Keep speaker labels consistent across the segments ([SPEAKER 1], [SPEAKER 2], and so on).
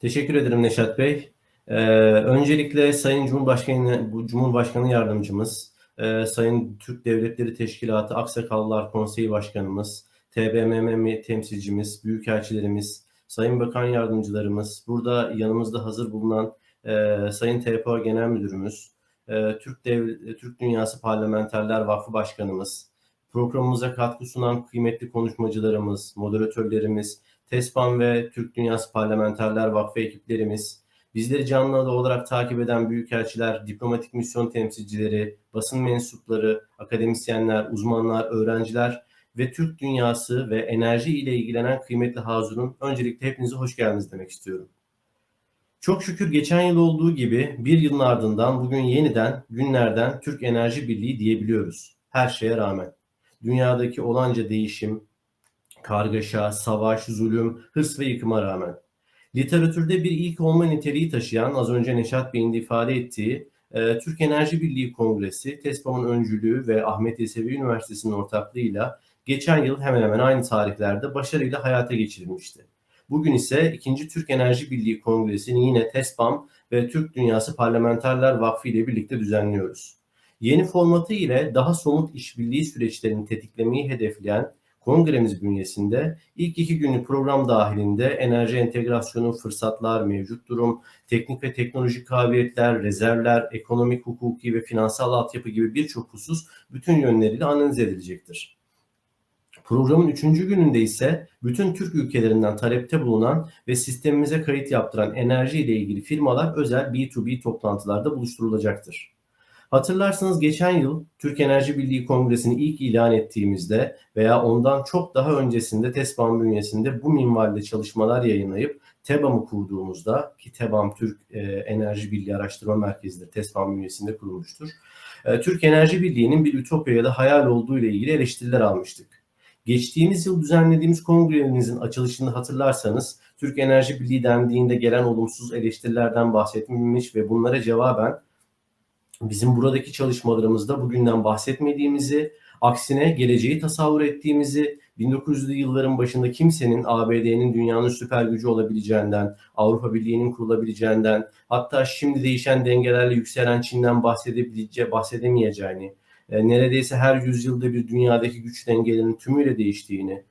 [SPEAKER 1] Teşekkür ederim Neşat Bey. Ee, öncelikle Sayın Cumhurbaşkanı, Cumhurbaşkanı Yardımcımız, e, Sayın Türk Devletleri Teşkilatı Aksakallılar Konseyi Başkanımız, TBMM temsilcimiz, büyükelçilerimiz, Sayın Bakan Yardımcılarımız, burada yanımızda hazır bulunan e, Sayın TPA Genel Müdürümüz, e, Türk, Dev Türk Dünyası Parlamenterler Vakfı Başkanımız, programımıza katkı sunan kıymetli konuşmacılarımız, moderatörlerimiz, TESPAN ve Türk Dünyası Parlamenterler Vakfı ekiplerimiz, bizleri canlı olarak takip eden büyükelçiler, diplomatik misyon temsilcileri, basın mensupları, akademisyenler, uzmanlar, öğrenciler ve Türk dünyası ve enerji ile ilgilenen kıymetli hazırın öncelikle hepinize hoş geldiniz demek istiyorum. Çok şükür geçen yıl olduğu gibi bir yılın ardından bugün yeniden günlerden Türk Enerji Birliği diyebiliyoruz. Her şeye rağmen. Dünyadaki olanca değişim, kargaşa, savaş, zulüm, hırs ve yıkıma rağmen. Literatürde bir ilk olma niteliği taşıyan az önce Neşat Bey'in de ifade ettiği e, Türk Enerji Birliği Kongresi, TESPAM'ın öncülüğü ve Ahmet Yesevi Üniversitesi'nin ortaklığıyla geçen yıl hemen hemen aynı tarihlerde başarıyla hayata geçirilmişti. Bugün ise ikinci Türk Enerji Birliği Kongresi'ni yine TESPAM ve Türk Dünyası Parlamenterler Vakfı ile birlikte düzenliyoruz. Yeni formatı ile daha somut işbirliği süreçlerini tetiklemeyi hedefleyen kongremiz bünyesinde ilk iki günlük program dahilinde enerji entegrasyonu, fırsatlar, mevcut durum, teknik ve teknolojik kabiliyetler, rezervler, ekonomik, hukuki ve finansal altyapı gibi birçok husus bütün yönleriyle analiz edilecektir. Programın üçüncü gününde ise bütün Türk ülkelerinden talepte bulunan ve sistemimize kayıt yaptıran enerji ile ilgili firmalar özel B2B toplantılarda buluşturulacaktır. Hatırlarsanız geçen yıl Türk Enerji Birliği Kongresi'ni ilk ilan ettiğimizde veya ondan çok daha öncesinde TESBAM bünyesinde bu minvalde çalışmalar yayınlayıp TEBAM'ı kurduğumuzda ki TEBAM Türk e, Enerji Birliği Araştırma Merkezi'dir. TESBAM bünyesinde kurulmuştur. E, Türk Enerji Birliği'nin bir ütopya ya da hayal olduğu ile ilgili eleştiriler almıştık. Geçtiğimiz yıl düzenlediğimiz kongremizin açılışını hatırlarsanız Türk Enerji Birliği dendiğinde gelen olumsuz eleştirilerden bahsetmiş ve bunlara cevaben bizim buradaki çalışmalarımızda bugünden bahsetmediğimizi, aksine geleceği tasavvur ettiğimizi, 1900'lü yılların başında kimsenin ABD'nin dünyanın süper gücü olabileceğinden, Avrupa Birliği'nin kurulabileceğinden, hatta şimdi değişen dengelerle yükselen Çin'den bahsedebileceği, bahsedemeyeceğini, e, neredeyse her yüzyılda bir dünyadaki güç dengelerinin tümüyle değiştiğini,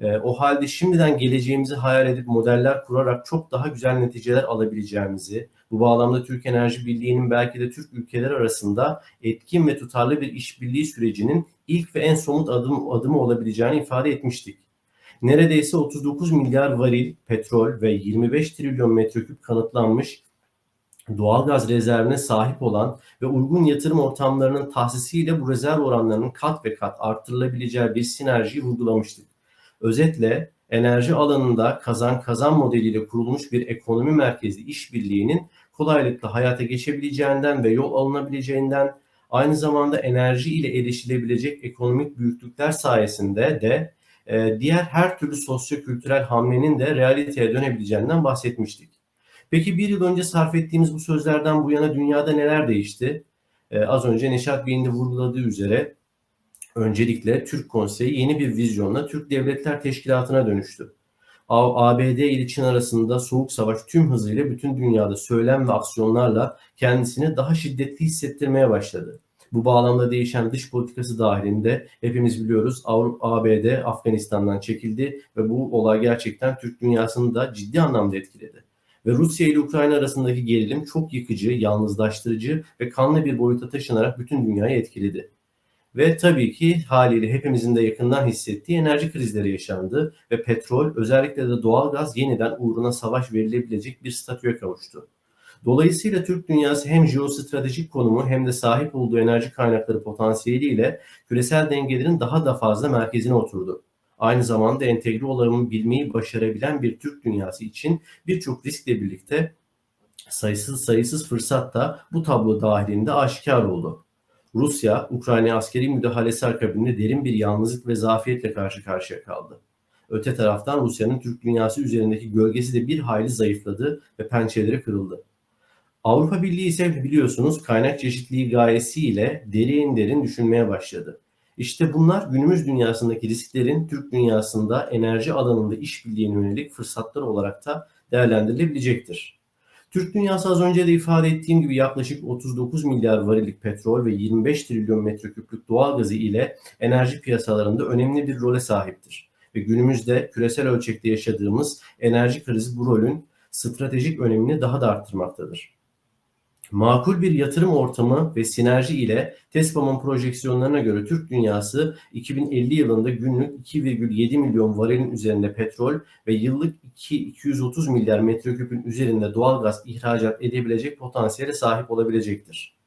[SPEAKER 1] e, o halde şimdiden geleceğimizi hayal edip modeller kurarak çok daha güzel neticeler alabileceğimizi, bu bağlamda Türk Enerji Birliği'nin belki de Türk ülkeler arasında etkin ve tutarlı bir işbirliği sürecinin ilk ve en somut adım, adımı olabileceğini ifade etmiştik. Neredeyse 39 milyar varil petrol ve 25 trilyon metreküp kanıtlanmış doğalgaz rezervine sahip olan ve uygun yatırım ortamlarının tahsisiyle bu rezerv oranlarının kat ve kat arttırılabileceği bir sinerjiyi vurgulamıştık. Özetle enerji alanında kazan kazan modeliyle kurulmuş bir ekonomi merkezli işbirliğinin kolaylıkla hayata geçebileceğinden ve yol alınabileceğinden aynı zamanda enerji ile erişilebilecek ekonomik büyüklükler sayesinde de e, diğer her türlü sosyo-kültürel hamlenin de realiteye dönebileceğinden bahsetmiştik. Peki bir yıl önce sarf ettiğimiz bu sözlerden bu yana dünyada neler değişti? E, az önce Neşat Bey'in de vurguladığı üzere öncelikle Türk Konseyi yeni bir vizyonla Türk Devletler Teşkilatı'na dönüştü. ABD ile Çin arasında soğuk savaş tüm hızıyla bütün dünyada söylem ve aksiyonlarla kendisini daha şiddetli hissettirmeye başladı. Bu bağlamda değişen dış politikası dahilinde hepimiz biliyoruz Avrupa, ABD Afganistan'dan çekildi ve bu olay gerçekten Türk dünyasını da ciddi anlamda etkiledi. Ve Rusya ile Ukrayna arasındaki gerilim çok yıkıcı, yalnızlaştırıcı ve kanlı bir boyuta taşınarak bütün dünyayı etkiledi. Ve tabii ki haliyle hepimizin de yakından hissettiği enerji krizleri yaşandı ve petrol özellikle de doğal gaz yeniden uğruna savaş verilebilecek bir statüye kavuştu. Dolayısıyla Türk dünyası hem jeostratejik konumu hem de sahip olduğu enerji kaynakları potansiyeliyle küresel dengelerin daha da fazla merkezine oturdu. Aynı zamanda entegre olabilmeyi başarabilen bir Türk dünyası için birçok riskle birlikte sayısız sayısız fırsat da bu tablo dahilinde aşikar oldu. Rusya, Ukrayna askeri müdahalesi akabinde derin bir yalnızlık ve zafiyetle karşı karşıya kaldı. Öte taraftan Rusya'nın Türk dünyası üzerindeki gölgesi de bir hayli zayıfladı ve pençeleri kırıldı. Avrupa Birliği ise biliyorsunuz kaynak çeşitliliği gayesiyle derin derin düşünmeye başladı. İşte bunlar günümüz dünyasındaki risklerin Türk dünyasında enerji alanında işbirliğine yönelik fırsatlar olarak da değerlendirilebilecektir. Türk dünyası az önce de ifade ettiğim gibi yaklaşık 39 milyar varillik petrol ve 25 trilyon metreküplük doğal gazı ile enerji piyasalarında önemli bir role sahiptir. Ve günümüzde küresel ölçekte yaşadığımız enerji krizi bu rolün stratejik önemini daha da arttırmaktadır. Makul bir yatırım ortamı ve sinerji ile TESPAM'ın projeksiyonlarına göre Türk dünyası 2050 yılında günlük 2,7 milyon varilin üzerinde petrol ve yıllık 2, 230 milyar metreküpün üzerinde doğal gaz ihracat edebilecek potansiyele sahip olabilecektir.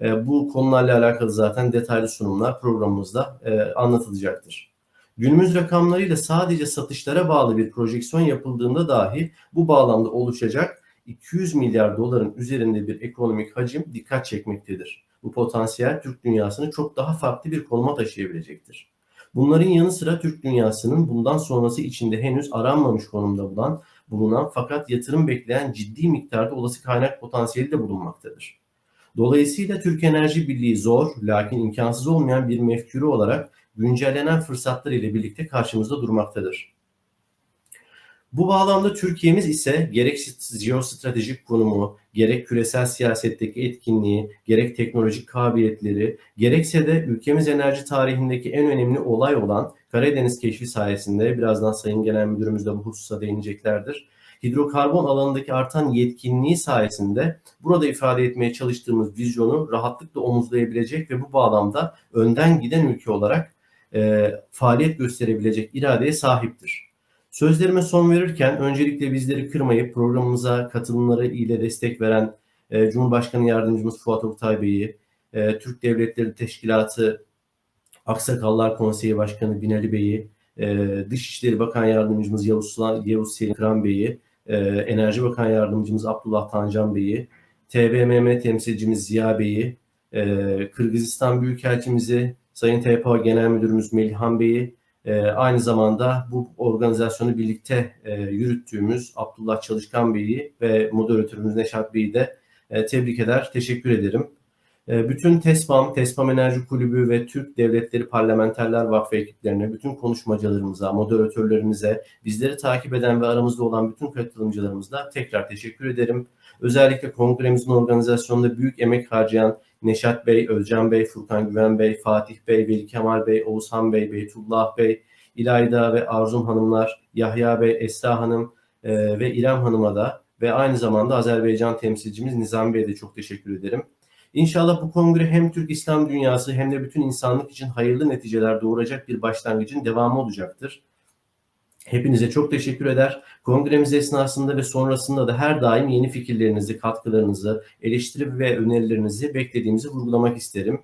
[SPEAKER 1] E, bu konularla alakalı zaten detaylı sunumlar programımızda e, anlatılacaktır. Günümüz rakamlarıyla sadece satışlara bağlı bir projeksiyon yapıldığında dahi bu bağlamda oluşacak 200 milyar doların üzerinde bir ekonomik hacim dikkat çekmektedir. Bu potansiyel Türk dünyasını çok daha farklı bir konuma taşıyabilecektir. Bunların yanı sıra Türk dünyasının bundan sonrası içinde henüz aranmamış konumda bulunan, bulunan fakat yatırım bekleyen ciddi miktarda olası kaynak potansiyeli de bulunmaktadır. Dolayısıyla Türk Enerji Birliği zor lakin imkansız olmayan bir mefkürü olarak güncellenen fırsatlar ile birlikte karşımızda durmaktadır. Bu bağlamda Türkiye'miz ise gerek jeostratejik konumu, gerek küresel siyasetteki etkinliği, gerek teknolojik kabiliyetleri, gerekse de ülkemiz enerji tarihindeki en önemli olay olan Karadeniz keşfi sayesinde birazdan Sayın Genel Müdürümüz de bu hususa değineceklerdir. Hidrokarbon alanındaki artan yetkinliği sayesinde burada ifade etmeye çalıştığımız vizyonu rahatlıkla omuzlayabilecek ve bu bağlamda önden giden ülke olarak e, faaliyet gösterebilecek iradeye sahiptir. Sözlerime son verirken öncelikle bizleri kırmayıp programımıza katılımları ile destek veren e, Cumhurbaşkanı Yardımcımız Fuat Oktay Bey'i, e, Türk Devletleri Teşkilatı Aksakallar Konseyi Başkanı Binali Bey'i, e, Dışişleri Bakan Yardımcımız Yavuz, Yavuz Selim Kıran Bey'i, e, Enerji Bakan Yardımcımız Abdullah Tancan Bey'i, TBMM temsilcimiz Ziya Bey'i, e, Kırgızistan Büyükelçimizi Sayın TPA Genel Müdürümüz Melihhan Bey'i, e, aynı zamanda bu organizasyonu birlikte e, yürüttüğümüz Abdullah Çalışkan Bey'i ve moderatörümüz Neşat Bey'i de e, tebrik eder, teşekkür ederim. E, bütün TESPAM, TESPAM Enerji Kulübü ve Türk Devletleri Parlamenterler Vakfı ekiplerine, bütün konuşmacılarımıza, moderatörlerimize, bizleri takip eden ve aramızda olan bütün katılımcılarımıza tekrar teşekkür ederim. Özellikle kongremizin organizasyonunda büyük emek harcayan Neşat Bey, Özcan Bey, Furkan Güven Bey, Fatih Bey, Veli Kemal Bey, Oğuzhan Bey, Beytullah Bey, İlayda ve Arzum Hanımlar, Yahya Bey, Esra Hanım e, ve İrem Hanım'a da ve aynı zamanda Azerbaycan temsilcimiz Nizam Bey'e de çok teşekkür ederim. İnşallah bu kongre hem Türk İslam dünyası hem de bütün insanlık için hayırlı neticeler doğuracak bir başlangıcın devamı olacaktır. Hepinize çok teşekkür eder. Kongremiz esnasında ve sonrasında da her daim yeni fikirlerinizi, katkılarınızı, eleştiri ve önerilerinizi beklediğimizi vurgulamak isterim.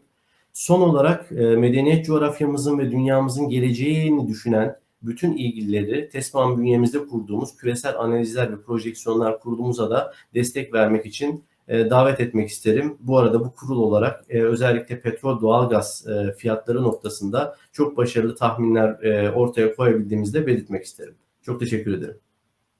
[SPEAKER 1] Son olarak e, medeniyet coğrafyamızın ve dünyamızın geleceğini düşünen bütün ilgilileri TESMAN bünyemizde kurduğumuz küresel analizler ve projeksiyonlar kurduğumuza da destek vermek için davet etmek isterim. Bu arada bu kurul olarak e, özellikle petrol doğalgaz e, fiyatları noktasında çok başarılı tahminler ortaya koyabildiğimizde belirtmek isterim. Çok teşekkür ederim.